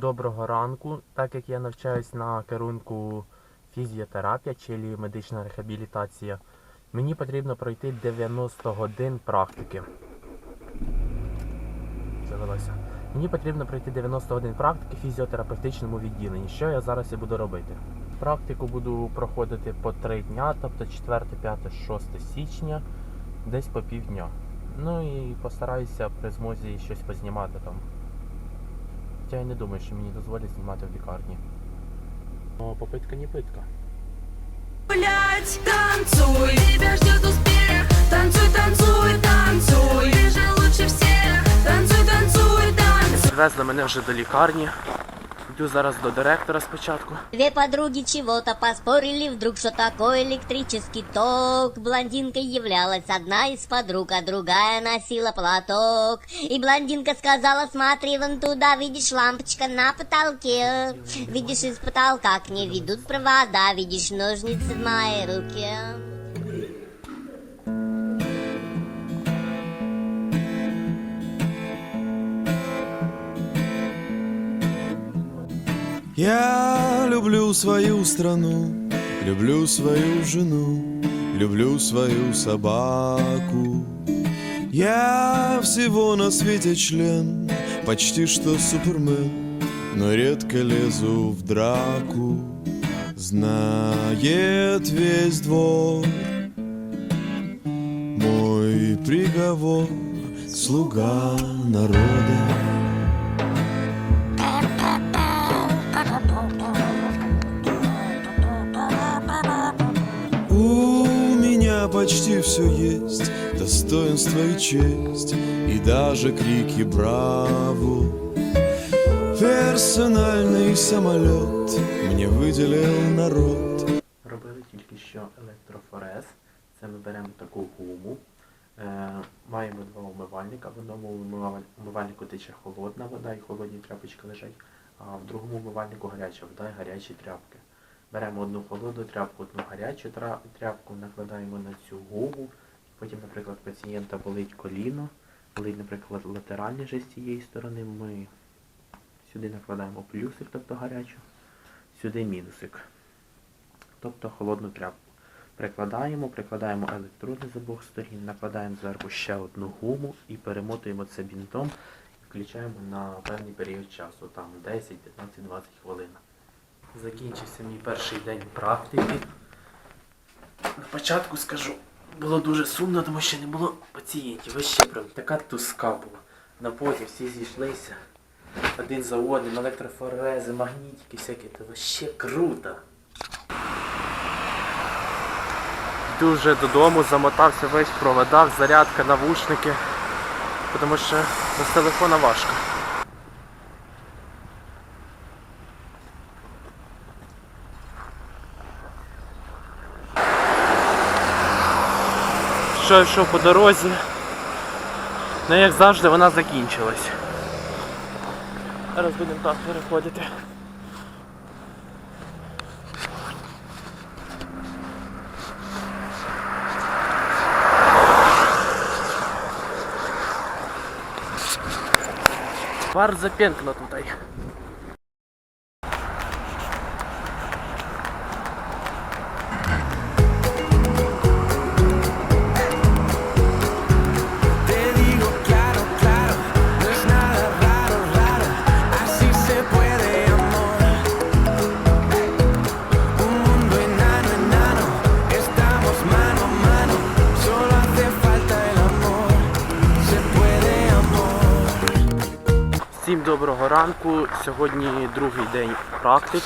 Доброго ранку. Так як я навчаюсь на керунку фізіотерапія чи медична реабілітація, мені потрібно пройти 90 годин практики. Завелося. Мені потрібно пройти 90 годин практики в фізіотерапевтичному відділенні. Що я зараз і буду робити? Практику буду проходити по 3 дня, тобто 4, 5, 6 січня, десь по півдня. Ну і постараюся при змозі щось познімати там. Хоча я не думаю, що мені дозволять знімати в лікарні. О, попитка не питка. Блять, танцуй, тебя ждет успех, танцуй, танцуй, танцуй, Ти же лучше всех, танцуй, танцуй, танцуй. Підвезли мене вже до лікарні. Йду зараз до директора спочатку. Две подруги чего-то поспорили вдруг, что такое электрический ток. Блондинкой являлась одна из подруг, а другая носила платок. И блондинка сказала, смотри вон туда, видишь, лампочка на потолке. Видишь, из потолка к ней ведут провода, видишь, ножницы в моей руке. Я люблю свою страну, люблю свою жену, люблю свою собаку. Я всего на свете член, почти что супермен, но редко лезу в драку. Знает весь двор мой приговор, слуга народа. Почти все есть, достоинство и честь, и даже крики браво. Персональный самолет мне выделил народ. Робили тільки що електрофорез. Це ми беремо таку гуму. Е, маємо два умивальника. В одному умивальнику тече холодна вода і холодні тряпочки лежать, а в другому умивальнику гаряча вода і гарячі тряпки. Беремо одну холодну тряпку, одну гарячу тряпку, накладаємо на цю гуму. Потім, наприклад, пацієнта болить коліно, болить, наприклад, латеральний же з цієї сторони. Ми сюди накладаємо плюсик, тобто гарячу, сюди мінусик тобто холодну тряпку. Прикладаємо, прикладаємо електроди з обох сторін, накладаємо зверху ще одну гуму і перемотуємо це бінтом включаємо на певний період часу, там 10, 15, 20 хвилин. Закінчився мій перший день практики. На початку скажу, було дуже сумно, тому що не було пацієнтів. Ось ще прям така туска була. На потім всі зійшлися. Один за одним, електрофорези, магнітики всякі, це вообще круто. Йду вже додому, замотався весь в зарядка, навушники, тому що без телефона важко. Що йшов по дорозі, ну як завжди вона закінчилась. Зараз будемо так переходити. Bardzo piękno tutaj. Всім доброго ранку. Сьогодні другий день практик.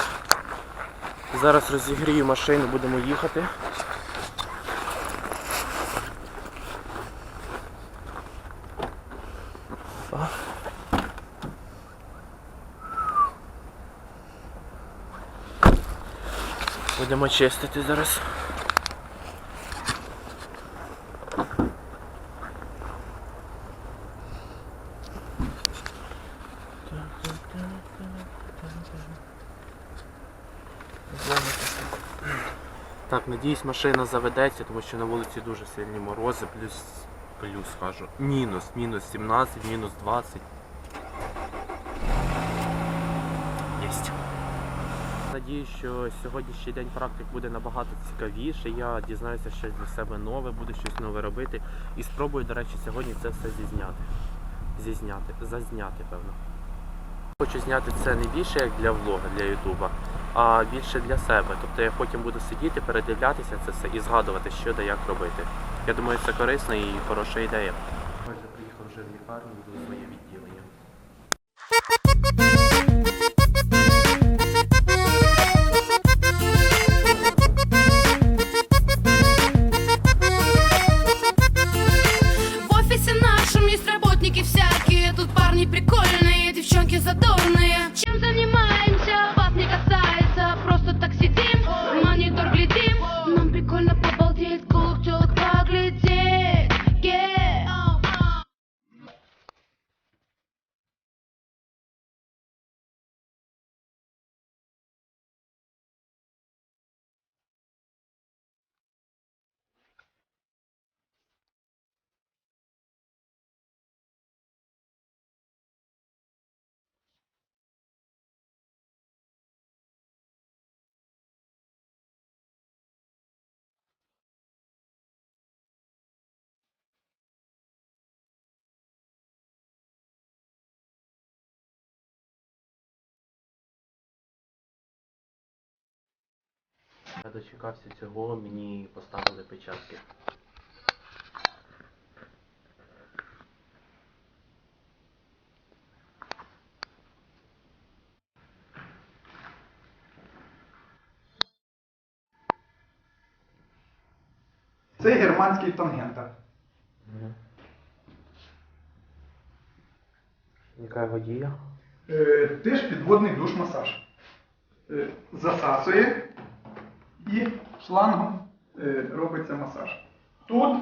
Зараз розігрію машину, будемо їхати. Будемо чистити зараз. Так, надіюсь, машина заведеться, тому що на вулиці дуже сильні морози, плюс, плюс кажу, мінус, мінус 17, мінус 20. єсть. Надію, що сьогоднішній день практик буде набагато цікавіше. Я дізнаюся щось для себе нове, буду щось нове робити. І спробую, до речі, сьогодні це все зізняти. Зізняти, зазняти, певно. Хочу зняти це не більше як для влога, для Ютуба, а більше для себе. Тобто я потім буду сидіти, передивлятися це все і згадувати, що де як робити. Я думаю, це корисна і хороша ідея. Отже, приїхав вже в лікарню, буду своє Я дочекався цього, мені поставили печатки. Це германський тангентор. Яка його дія? Е, теж підводний душ-масаж. Е, засасує і шлангом е, робиться масаж. Тут,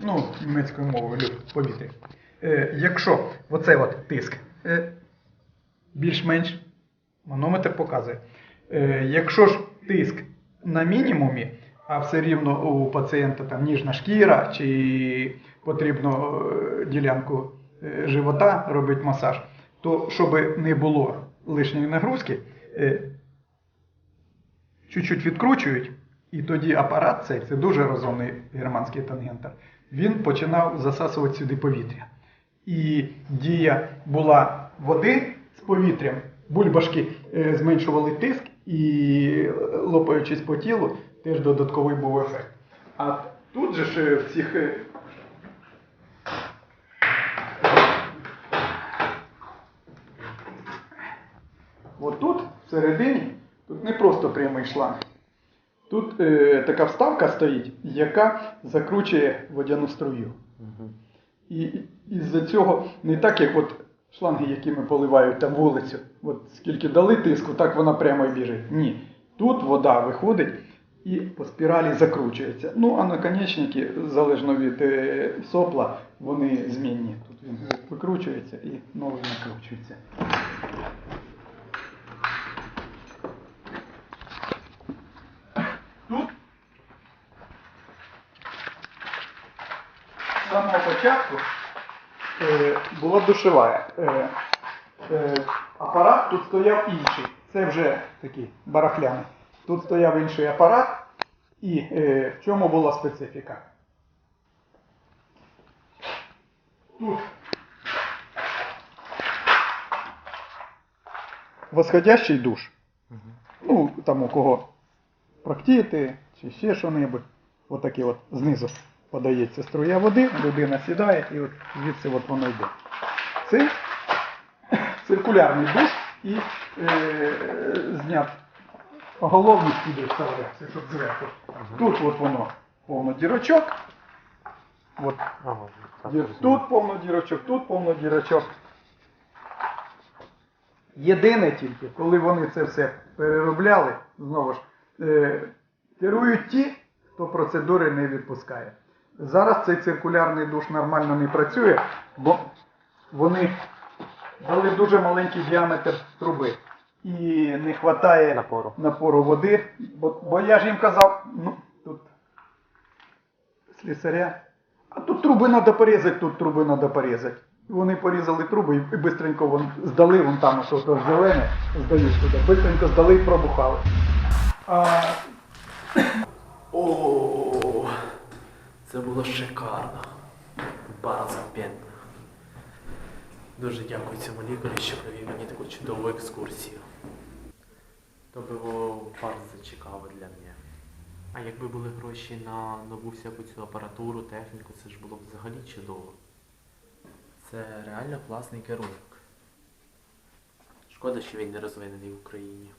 ну, німецькою мовою повітря. Е, якщо оцей от тиск е, більш-менш манометр показує. Якщо ж тиск на мінімумі, а все рівно у пацієнта там ніжна шкіра чи потрібно ділянку живота робити масаж, то щоб не було лишньої нагрузки, чуть-чуть відкручують, і тоді апарат цей, це дуже розумний германський тангентор, він починав засасувати сюди повітря. І дія була води з повітрям, бульбашки е, зменшували тиск і е, лопаючись по тілу, теж додатковий був ефект. А тут же ж в цих е, От тут, всередині, не просто прямий шланг. Тут е, така вставка стоїть, яка закручує водяну струю. І і- із-за цього не так, як от шланги, якими поливають там вулицю. От скільки дали тиску, так вона прямо і біжить. Ні. Тут вода виходить і по спіралі закручується. Ну, а наконечники, залежно від е, сопла, вони змінні. Тут він викручується і новий накручується. Тут з самого початку е, була душева. Е, е, апарат тут стояв інший. Це вже такий барахляний. Тут стояв інший апарат. І е, в чому була специфіка? Тут восходящий душ. Ну, там у кого проктіти чи ще що-небудь. Отакі от знизу подається струя води, людина сідає і от звідси от воно йде. Це циркулярний душ і е, знят оголовник сюди вставляється, щоб зверху. Тут от воно повно дірочок. От. Тут повно дірочок, тут повно дірочок. Єдине тільки, коли вони це все переробляли, знову ж, е, керують ті, хто процедури не відпускає. Зараз цей циркулярний душ нормально не працює, бо вони дали дуже маленький діаметр труби. І не вистачає Напору. напору води. Бо, бо я ж їм казав, ну тут слісаря. А тут труби треба порізати, тут труби треба порізати. І вони порізали труби і, вон здали, вон там ось ото зелене, здають туди, бистренько здали і пробухали. А О, це було шикарно. Piękne. Дуже дякую цьому лікарю, що провів мені таку чудову екскурсію. То було дуже цікаво для мене. А якби були гроші на нову всяку цю апаратуру, техніку, це ж було б взагалі чудово. Це реально класний керунок. Шкода, що він не розвинений в Україні.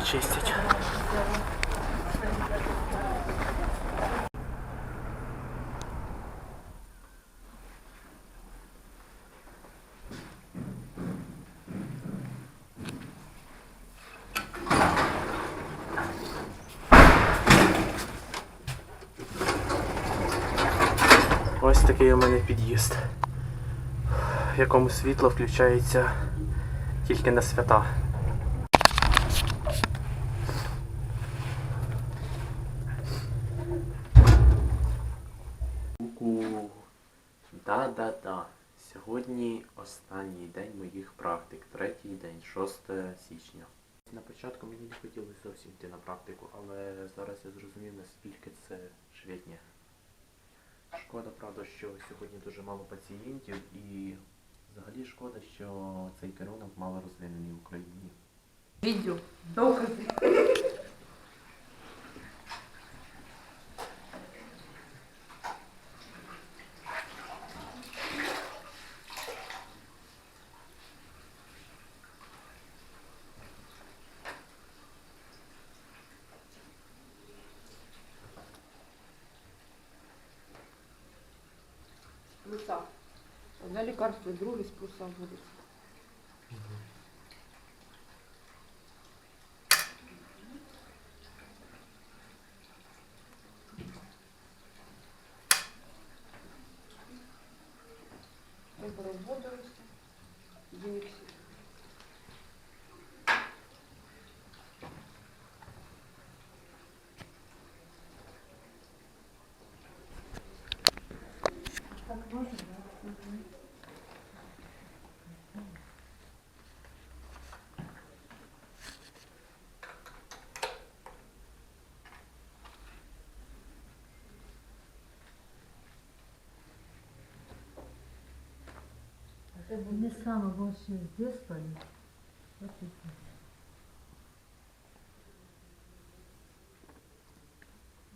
Тут чистять. Ось такий у мене під'їзд, в якому світло включається тільки на свята. Ку-ку. Да-да-да. Сьогодні останній день моїх практик. Третій день, 6 січня. На початку мені не хотілося зовсім йти на практику, але зараз я зрозумів, наскільки це швидня. Шкода, правда, що сьогодні дуже мало пацієнтів і взагалі шкода, що цей керунок мало розвинений в Україні. Відео, докази. Плюса. На лікарство, другий з плюса вводиться. Мне самое больше детства ли? Вот это.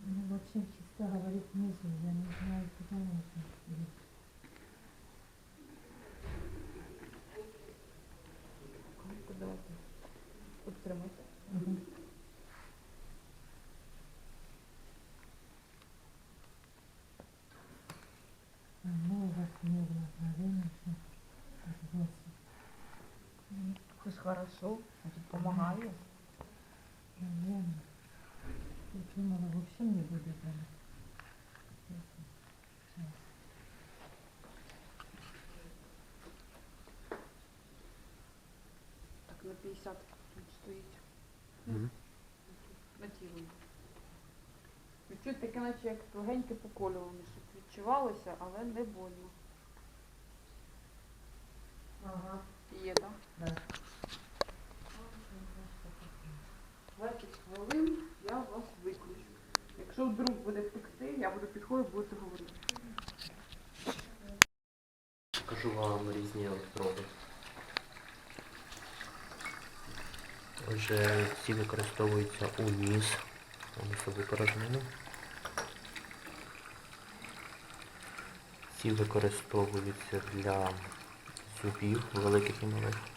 Ну, вообще чисто говорить внизу, я не знаю, куда можно. Давайте. Підтримайте. Угу. Ну, у вас не вдохновение, что от Господа. Це ж хорошо, значить, допомагає. Наверное. Я думала, вообще не будет прям. Так, на 50 тут стоїть. Мгм. На тілі. Відчуть таке, наче як легеньке поколювання, щоб відчувалося, але не больно. Ага. Є, так? Да. 20 хвилин я вас виключу. Якщо вдруг буде пекти, я буду підходити, будете говорити. Покажу вам різні електроди. Отже, ці використовуються у ніс, у носову порожнину. Ці використовуються для зубів великих і малих.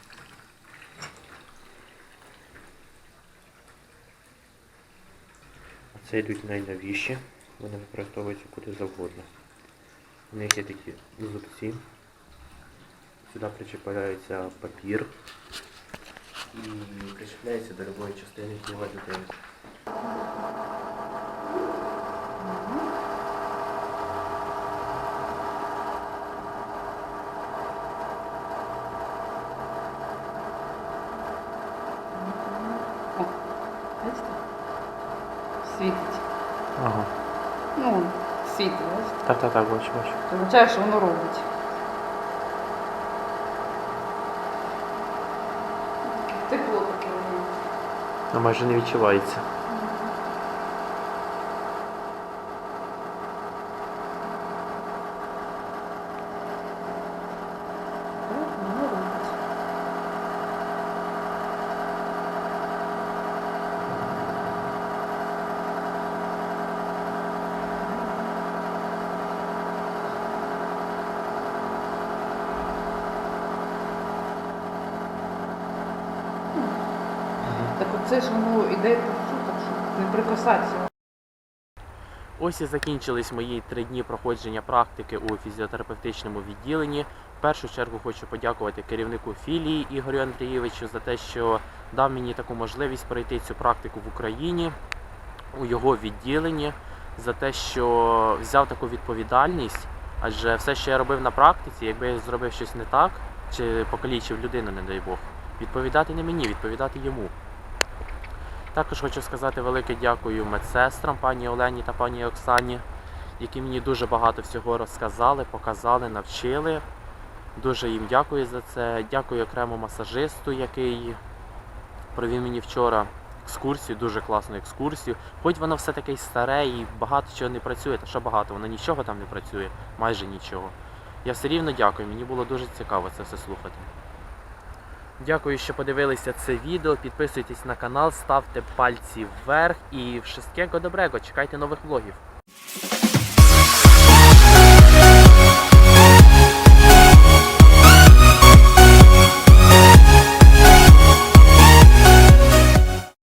Це йдуть найновіші, вони використовуються куди завгодно. У них є такі зубці. Сюди причіпляється папір і причіпляється до любої частини тіла людини. Так, так, так, бачу, бачу. Це означає, що воно робить. Тепло таке воно. Майже не відчувається. Ну, воно робить. Так оце ж воно іде по суток, щоб не прикасатися. Ось і закінчились мої три дні проходження практики у фізіотерапевтичному відділенні. В першу чергу хочу подякувати керівнику філії Ігорю Андрійовичу за те, що дав мені таку можливість пройти цю практику в Україні у його відділенні, за те, що взяв таку відповідальність. Адже все, що я робив на практиці, якби я зробив щось не так, чи покалічив людину, не дай Бог, відповідати не мені, відповідати йому. Також хочу сказати велике дякую медсестрам, пані Олені та пані Оксані, які мені дуже багато всього розказали, показали, навчили. Дуже їм дякую за це. Дякую окремо масажисту, який провів мені вчора екскурсію, дуже класну екскурсію. Хоч воно все таке старе і багато чого не працює, та що багато, воно нічого там не працює, майже нічого. Я все рівно дякую, мені було дуже цікаво це все слухати. Дякую, що подивилися це відео. Підписуйтесь на канал, ставте пальці вверх і в добрего. Чекайте нових влогів.